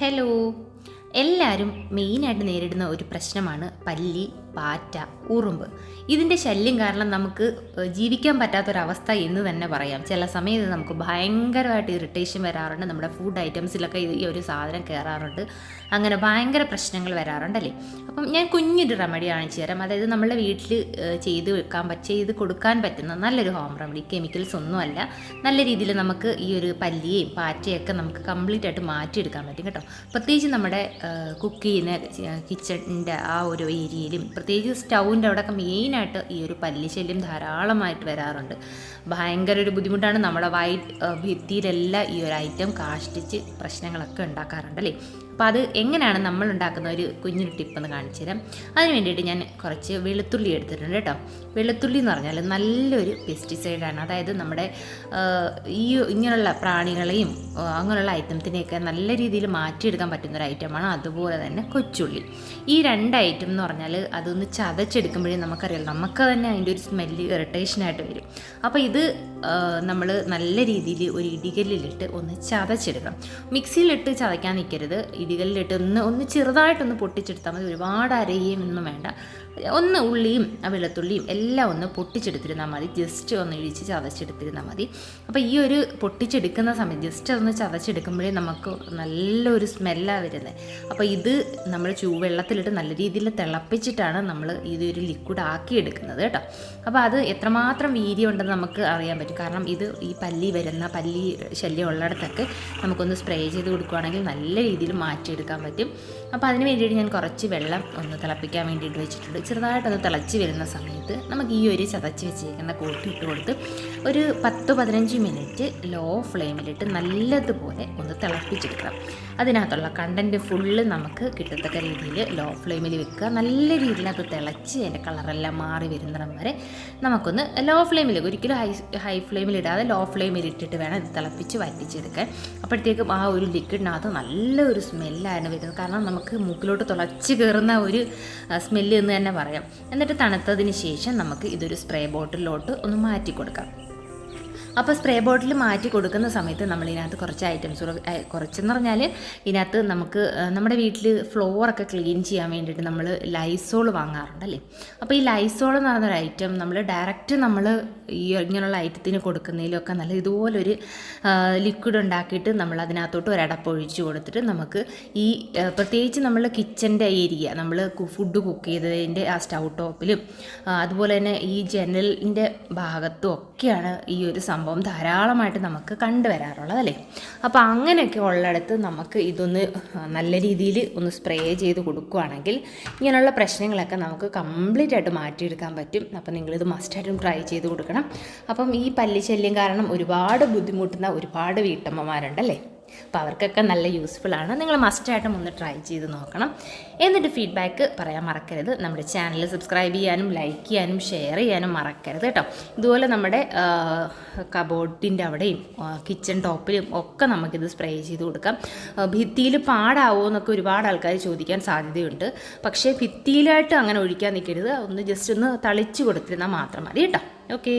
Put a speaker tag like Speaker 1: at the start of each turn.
Speaker 1: Hello. എല്ലാവരും മെയിനായിട്ട് നേരിടുന്ന ഒരു പ്രശ്നമാണ് പല്ലി പാറ്റ ഉറുമ്പ്. ഇതിന്റെ ശല്യം കാരണം നമുക്ക് ജീവിക്കാൻ പറ്റാത്തൊരവസ്ഥ എന്ന് തന്നെ പറയാം. ചില സമയത്ത് നമുക്ക് ഭയങ്കരമായിട്ട് ഇറിറ്റേഷൻ വരാറുണ്ട്. നമ്മുടെ ഫുഡ് ഐറ്റംസിലൊക്കെ ഈ ഒരു സാധനം കയറാറുണ്ട് അങ്ങനെ ഭയങ്കര പ്രശ്നങ്ങൾ വരാറുണ്ടല്ലേ അപ്പം ഞാൻ കുഞ്ഞൊരു റെമഡി കാണിച്ചു തരാം. അതായത് നമ്മുടെ വീട്ടിൽ ചെയ്ത് വെക്കാൻ ചെയ്ത് കൊടുക്കാൻ പറ്റുന്ന നല്ലൊരു ഹോം റെമഡി കെമിക്കൽസ് ഒന്നുമല്ല നല്ല രീതിയിൽ നമുക്ക് ഈ ഒരു പല്ലിയെയും പാറ്റയൊക്കെ നമുക്ക് കംപ്ലീറ്റ് ആയിട്ട് മാറ്റിയെടുക്കാൻ പറ്റും കേട്ടോ. പ്രത്യേകിച്ച് നമ്മുടെ കുക്ക് ചെയ്യുന്ന കിച്ചണിന്റെ ആ ഒരു ഏരിയയിലും പ്രത്യേകിച്ച് സ്റ്റൗവിന്റെ അവിടെയൊക്കെ മെയിനായിട്ട് ഈ ഒരു പല്ലിശല്യം ധാരാളമായിട്ട് വരാറുണ്ട്. ഭയങ്കര ഒരു ബുദ്ധിമുട്ടാണ് നമ്മുടെ വൈറ്റ് ഭിത്തിയിലെല്ലാം ഈ ഒരു ഐറ്റം കാഷ്ടിച്ച് പ്രശ്നങ്ങളൊക്കെ ഉണ്ടാക്കാറുണ്ട് അല്ലേ അപ്പോൾ അത് എങ്ങനെയാണ് നമ്മൾ ഉണ്ടാക്കുന്ന ഒരു കുഞ്ഞൊരു ടിപ്പ് എന്ന് കാണിച്ചു തരാം. അതിന് വേണ്ടിയിട്ട് ഞാൻ കുറച്ച് വെളുത്തുള്ളി എടുത്തിട്ടുണ്ട് കേട്ടോ. വെളുത്തുള്ളി എന്ന് പറഞ്ഞാൽ നല്ലൊരു പെസ്റ്റിസൈഡാണ് അതായത് നമ്മുടെ ഈ ഇങ്ങനെയുള്ള പ്രാണികളെയും അങ്ങനെയുള്ള ഐറ്റംസിനെയൊക്കെ നല്ല രീതിയിൽ മാറ്റിയെടുക്കാൻ പറ്റുന്ന ഒരു ഐറ്റമാണ് അതുപോലെ തന്നെ കൊച്ചുള്ളി. ഈ രണ്ട് ഐറ്റം എന്ന് പറഞ്ഞാൽ അതൊന്ന് ചതച്ചെടുക്കുമ്പോഴേ നമുക്കറിയാം നമുക്ക് തന്നെ അതിന്റെ ഒരു സ്മെല്ല് ഇറിറ്റേഷനായിട്ട് വരും. അപ്പോൾ ഇത് നമ്മൾ നല്ല രീതിയിൽ ഒരു ഇടികല്ലിലിട്ട് ഒന്ന് ചതച്ചെടുക്കണം. മിക്സിയിലിട്ട് ചതയ്ക്കാൻ നിൽക്കരുത്. ഇടികല്ലിലിട്ട് ഒന്ന് ഒന്ന് ചെറുതായിട്ടൊന്ന് പൊട്ടിച്ചെടുത്താൽ മതി. ഒരുപാട് അരയും ഒന്നും വേണ്ട. ഒന്ന് ഉള്ളിയും വെളുത്തുള്ളിയും എല്ലാം ഒന്ന് പൊട്ടിച്ചെടുത്തിരുന്നാൽ മതി. ജസ്റ്റ് ഒന്ന് ഇഴിച്ച് ചതച്ചെടുത്തിരുന്നാൽ മതി. അപ്പോൾ ഈ ഒരു പൊട്ടിച്ചെടുക്കുന്ന സമയത്ത് ജസ്റ്റ് ഒന്ന് ചതച്ചെടുക്കുമ്പോഴേ നമുക്ക് നല്ലൊരു സ്മെല്ലാണ് വരുന്നത് അപ്പോൾ ഇത് നമ്മൾ ചൂവെള്ളത്തിലിട്ട് നല്ല രീതിയിൽ തിളപ്പിച്ചിട്ടാണ് നമ്മൾ ഇതൊരു ലിക്വിഡ് ആക്കി എടുക്കുന്നത് കേട്ടോ. അപ്പോൾ അത് എത്രമാത്രം വീര്യം ഉണ്ടെന്ന് നമുക്ക് അറിയാൻ പറ്റും. കാരണം ഇത് ഈ പല്ലി വരുന്ന പല്ലി ശല്യം ഉള്ളിടത്തൊക്കെ നമുക്കൊന്ന് സ്പ്രേ ചെയ്ത് കൊടുക്കുകയാണെങ്കിൽ നല്ല രീതിയിൽ മാറ്റിയെടുക്കാൻ പറ്റും. അപ്പോൾ അതിന് വേണ്ടിയിട്ട് ഞാൻ കുറച്ച് വെള്ളം ഒന്ന് തിളപ്പിക്കാൻ വേണ്ടിയിട്ട് വെച്ചിട്ടുണ്ട്. ചെറുതായിട്ടത് തിളച്ച് വരുന്ന സമയത്ത് നമുക്ക് ഈ ഒരു ചതച്ച് വെച്ചിരിക്കുന്ന കൂട്ടി ഇട്ട് കൊടുത്ത് ഒരു പത്ത് പതിനഞ്ച് മിനിറ്റ് ലോ ഫ്ലെയിമിലിട്ട് നല്ലതുപോലെ ഒന്ന് തിളപ്പിച്ചെടുക്കണം. അതിനകത്തുള്ള കണ്ടന്റ് ഫുള്ള് നമുക്ക് കിട്ടത്തക്ക രീതിയിൽ ലോ ഫ്ലെയിമിൽ വെക്കുക. നല്ല രീതിയിൽ അത് തിളച്ച് അതിന്റെ കളറെല്ലാം മാറി വരുന്നിടം വരെ നമുക്കൊന്ന് ലോ ഫ്ലെയിമിൽ ഒരിക്കലും ഹൈ ഹൈ ഫ്ലെയിമിൽ ഇടാതെ ലോ ഫ്ലെയിമിൽ ഇട്ടിട്ട് വേണം ഇത് തിളപ്പിച്ച് വറ്റിച്ചെടുക്കാൻ. അപ്പോഴത്തേക്കും ആ ഒരു ലിക്വിഡിനകത്ത് നല്ലൊരു സ്മെല്ലാണ് വരുന്നത്. കാരണം നമുക്ക് മൂക്കിലോട്ട് തുളച്ച് കയറുന്ന ഒരു സ്മെല്ല് എന്ന് തന്നെ പറയാം. എന്നിട്ട് തണുത്തതിന് ശേഷം നമുക്ക് ഇതൊരു സ്പ്രേ ബോട്ടിലോട്ട് ഒന്ന് മാറ്റി കൊടുക്കാം അപ്പോൾ സ്പ്രേ ബോട്ടിൽ മാറ്റി കൊടുക്കുന്ന സമയത്ത് നമ്മൾ ഇതിനകത്ത് കുറച്ച് ഐറ്റംസ് കുറച്ചെന്ന് പറഞ്ഞാൽ ഇതിനകത്ത് നമുക്ക് നമ്മുടെ വീട്ടിൽ ഫ്ലോറൊക്കെ ക്ലീൻ ചെയ്യാൻ വേണ്ടിയിട്ട് നമ്മൾ ലൈസോൾ വാങ്ങാറുണ്ട് അല്ലേ? അപ്പോൾ ഈ ലൈസോൾ എന്ന് പറയുന്നൊരു ഐറ്റം നമ്മൾ ഡയറക്റ്റ് നമ്മൾ ഈ ഇങ്ങനെയുള്ള ഐറ്റത്തിന് കൊടുക്കുന്നതിലൊക്കെ നല്ല ഇതുപോലൊരു ലിക്വിഡ് ഉണ്ടാക്കിയിട്ട് നമ്മൾ അതിനകത്തോട്ട് ഒരടപ്പ് ഒഴിച്ച് കൊടുത്തിട്ട് നമുക്ക് ഈ പ്രത്യേകിച്ച് നമ്മൾ കിച്ചന്റെ ഏരിയ നമ്മൾ ഫുഡ് കുക്ക് ചെയ്തതിന്റെ ആ സ്റ്റൗ ടോപ്പിലും അതുപോലെ തന്നെ ഈ ജനലിന്റെ ഭാഗത്തും ഒക്കെയാണ് ഈ ഒരു സംഭവം ധാരാളമായിട്ട് നമുക്ക് കണ്ടുവരാറുള്ളത് അല്ലേ അപ്പോൾ അങ്ങനെയൊക്കെ ഉള്ളിടത്ത് നമുക്ക് ഇതൊന്ന് നല്ല രീതിയിൽ ഒന്ന് സ്പ്രേ ചെയ്ത് കൊടുക്കുകയാണെങ്കിൽ ഇങ്ങനെയുള്ള പ്രശ്നങ്ങളൊക്കെ നമുക്ക് കംപ്ലീറ്റ് ആയിട്ട് മാറ്റിയെടുക്കാൻ പറ്റും. അപ്പോൾ നിങ്ങളിത് മസ്റ്റായിട്ടും ട്രൈ ചെയ്ത് കൊടുക്കണം. അപ്പം ഈ പല്ലിശല്യം കാരണം ഒരുപാട് ബുദ്ധിമുട്ടുന്ന ഒരുപാട് വീട്ടമ്മമാരുണ്ടല്ലേ? അപ്പോൾ അവർക്കൊക്കെ നല്ല യൂസ്ഫുൾ ആണ്. നിങ്ങൾ മസ്റ്റായിട്ടും ഒന്ന് ട്രൈ ചെയ്ത് നോക്കണം. എന്നിട്ട് ഫീഡ്ബാക്ക് പറയാൻ മറക്കരുത്. നമ്മുടെ ചാനൽ സബ്സ്ക്രൈബ് ചെയ്യാനും ലൈക്ക് ചെയ്യാനും ഷെയർ ചെയ്യാനും മറക്കരുത് കേട്ടോ. ഇതുപോലെ നമ്മുടെ കബോർഡിന്റെ അവിടെയും കിച്ചൺ ടോപ്പിലും ഒക്കെ നമുക്കിത് സ്പ്രേ ചെയ്ത് കൊടുക്കാം. ഭിത്തിയിൽ പാടാവോ എന്നൊക്കെ ഒരുപാട് ആൾക്കാർ ചോദിക്കാൻ സാധ്യതയുണ്ട്. പക്ഷേ ഭിത്തിയിലായിട്ട് അങ്ങനെ ഒഴിക്കാൻ നിൽക്കരുത്. ഒന്ന് ജസ്റ്റ് ഒന്ന് തളിച്ച് കൊടുത്തിരുന്നാൽ മാത്രം മതി കേട്ടോ. ഓക്കേ